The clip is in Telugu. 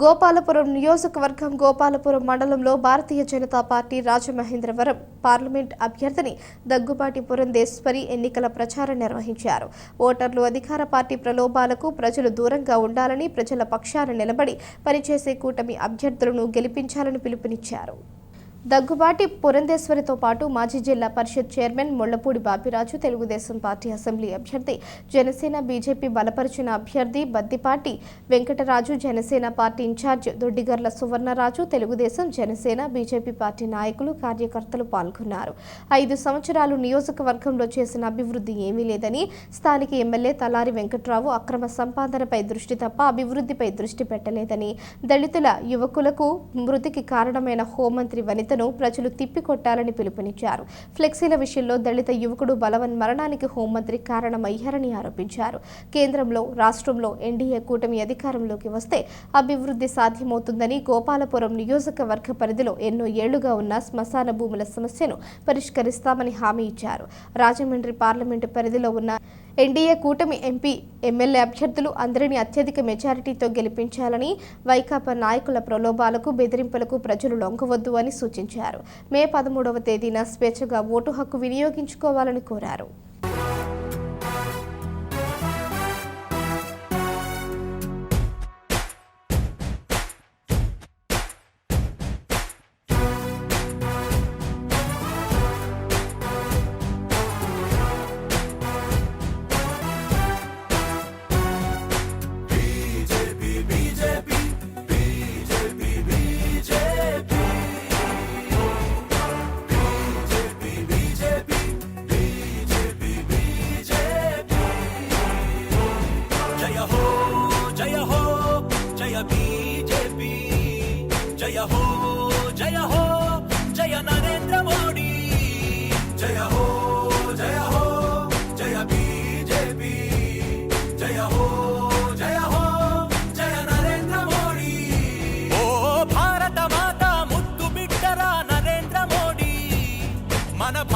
గోపాలపురం నియోజకవర్గం గోపాలపురం మండలంలో భారతీయ జనతా పార్టీ రాజమహేంద్రవరం పార్లమెంట్ అభ్యర్థిని దగ్గుబాటి పురంధేశ్వరి ఎన్నికల ప్రచారం నిర్వహించారు. ఓటర్లు అధికార పార్టీ ప్రలోభాలకు ప్రజలు దూరంగా ఉండాలని ప్రజల పక్షాన నిలబడి పనిచేసే కూటమి అభ్యర్థులను గెలిపించాలని పిలుపునిచ్చారు. దగ్గుబాటి పురంధేశ్వరితో పాటు మాజీ zilla parishad chairman Mullapudi Bapiraju Telugu Desam party assembly అభ్యర్థి జనసేన బీజేపీ బలపరిచిన అభ్యర్థి Baddipati Venkataraju Janasena party incharge Doddigarla Suvarnaraju Telugu Desam Janasena BJP party నాయకులు కార్యకర్తలు పాల్గొన్నారు. ఐదు సంవత్సరాలు నియోజకవర్గంలో చేసిన అభివృద్ధి ఏమీ లేదని స్థానిక ఎమ్మెల్యే తలారి వెంకట్రావు అక్రమ సంపాదనపై దృష్టి తప్ప అభివృద్ధిపై దృష్టి పెట్టలేదని దళితుల యువకులకు మృతికి కారణమైన హోంమంత్రి వ్యవస్థను ప్రజలు తిప్పికొట్టాలని పిలుపునిచ్చారు. ఫ్లెక్సీల విషయంలో దళిత యువకుడు బలవన్ మరణానికి హోంమంత్రి కారణమయ్యారని ఆరోపించారు. కేంద్రంలో రాష్ట్రంలో ఎన్డీఏ కూటమి అధికారంలోకి వస్తే అభివృద్ధి సాధ్యమవుతుందని గోపాలపురం నియోజకవర్గ పరిధిలో ఎన్నో ఏళ్ళుగా ఉన్న శ్మశాన భూముల సమస్యను పరిష్కరిస్తామని హామీ ఇచ్చారు. రాజమండ్రి పార్లమెంటు పరిధిలో ఉన్న ఎన్డీఏ కూటమి ఎంపీ ఎమ్మెల్యే అభ్యర్థులు అందరినీ అత్యధిక మెజారిటీతో గెలిపించాలని వైకాపా నాయకుల ప్రలోభాలకు బెదిరింపులకు ప్రజలు లొంగవద్దు అని సూచించారు. మే పదమూడవ తేదీన స్వేచ్ఛగా ఓటు హక్కు వినియోగించుకోవాలని కోరారు. జయ హో జయ హో జయ నరేంద్ర మోడీ. జయ హో జయ హో జయ బీజేపీ. జయ హో జయ హో జయ నరేంద్ర మోడీ. ఓ భారత మాత ముద్దు బిడ్డరా నరేంద్ర మోడీ. మన భారతదేశ